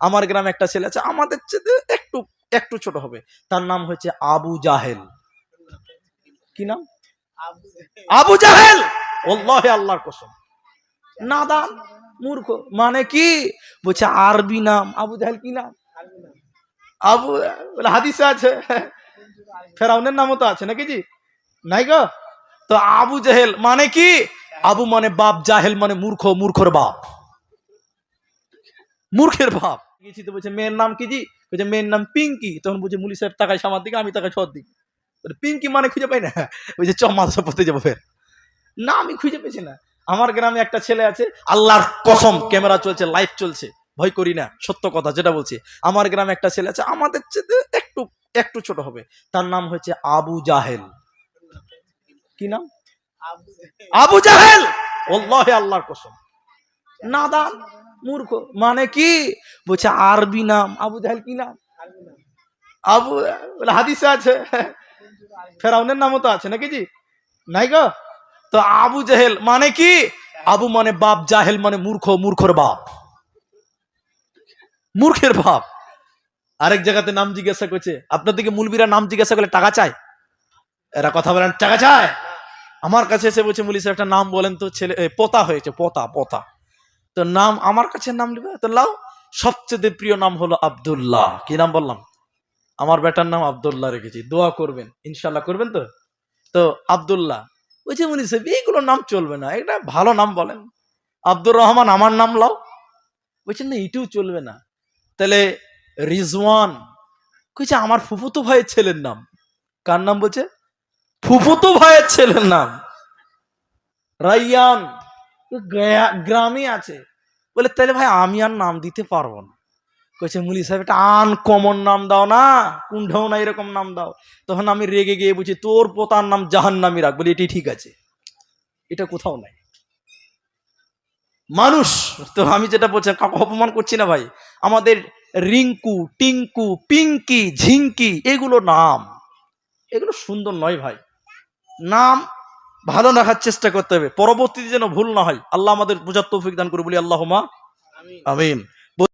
আমার গ্রামে একটা ছেলে আছে, আমাদের চেয়ে একটু একটু ছোট হবে। তার নাম হচ্ছে আবু জাহেল। কি নাম? আবু জাহেল! ওল্লাহে আল্লাহর কসম। নাদান মূর্খ। মানে কি? বলছে আরবি নাম। আবু জাহেল কি নাম? আবু হাদিসে আছে। ফেরাউনের নামও তো আছে, নাকি জি? নাই গো? তো আবু জাহেল মানে কি? আবু মানে বাপ, জাহেল মানে মূর্খ, মূর্খর বাপ। মূর্খের ভাব। গেছি তো বলছে মেয়ের নাম কি জি? বলছে মেয়ের নাম পিঙ্কি। তখন বলছে মুলি সাহেব তাকাই সামার দিকে আমি তাকাই ছর দিকে। পিঙ্কি মানে খুঁজে পাই না? বলছে চ মাদ্রাসা পড়তে যাব ফের। না আমি খুঁজে পেয়েছি না। আমার গ্রামে একটা ছেলে আছে আল্লাহর কসম ক্যামেরা চলছে লাইভ চলছে ভয় করি না সত্য কথা যেটা বলছি। আমার গ্রামে একটা ছেলে আছে আমাদের চেয়ে একটু একটু ছোট হবে। তার নাম হচ্ছে আবু জাহেল। কি নাম? আবু জাহেল! ওল্লাহে আল্লাহর কসম। নাদান। মূর্খ। মানে কি? বলছে আরবি নাম। আবু জাহেল কি নাম? আবু হাদিসে আছে। ফেরাউনের নামও তো আছে নাকি জি? নাই গো? তো আবু জাহেল মানে কি? আবু মানে বাপ জাহেল মানে মূর্খ মূর্খর বাপ। মূর্খের বাপ। আরেক জায়গাতে নাম জিজ্ঞাসা করছে আপনার দিকে মুলবিরা নাম জিজ্ঞাসা করলে টাকা চায়? এরা কথা বলেন টাকা চায়? আমার কাছে এসে বলছে মুলি সাহেব একটা নাম বলেন তো ছেলে পোতা হয়েছে পোতা পোতা। তো নাম, আমার কাছে নাম লিখবে তো লাও, সবচেয়ে প্রিয় নাম হলো আব্দুল্লাহ। কি নাম বললাম? আমার বেটার নাম আবদুল্লাহ রেখেছি। দোয়া করবেন ইনশাল্লাহ করবেন তো? তো আব্দুল্লাহ বলছে মুনি সাহেব এইগুলো নাম চলবে না, এটা ভালো নাম বলেন। আব্দুর রহমান, আমার নাম লাও। বলছেন, না, এটাও চলবে না। তাহলে রিজওয়ান, কইছে, আমার ফুফুতো ভাইয়ের ছেলের নাম। কার নাম বলছে? ফুফুতো ভাইয়ের ছেলের নাম। রাইয়ান গ্রামে আছে। বলে, তাহলে ভাই, আমি আর নাম দিতে পারব না। কইছে, মুলি সাহেব, একটা আনকমন নাম দাও না, কুণ্ঠাও না এরকম নাম দাও। তখন আমি রেগে গিয়ে বলছি তোর পোতার নাম জাহান্নামি রাখ। বলি, এটি ঠিক আছে। এটা কোথাও নাই। মানুষ, তো আমি যেটা বলছি কাউকে অপমান করছি না ভাই। আমাদের রিঙ্কু, টিঙ্কু, পিঙ্কি, ঝিঙ্কি, এগুলো নাম। এগুলো সুন্দর নয় ভাই। নাম ভালো রাখার চেষ্টা করতে হবে। পরবর্তীতে যেন ভুল না হয় আল্লাহ আমাদের বোঝার তৌফিক দান করে বলি আল্লাহমা আমিন।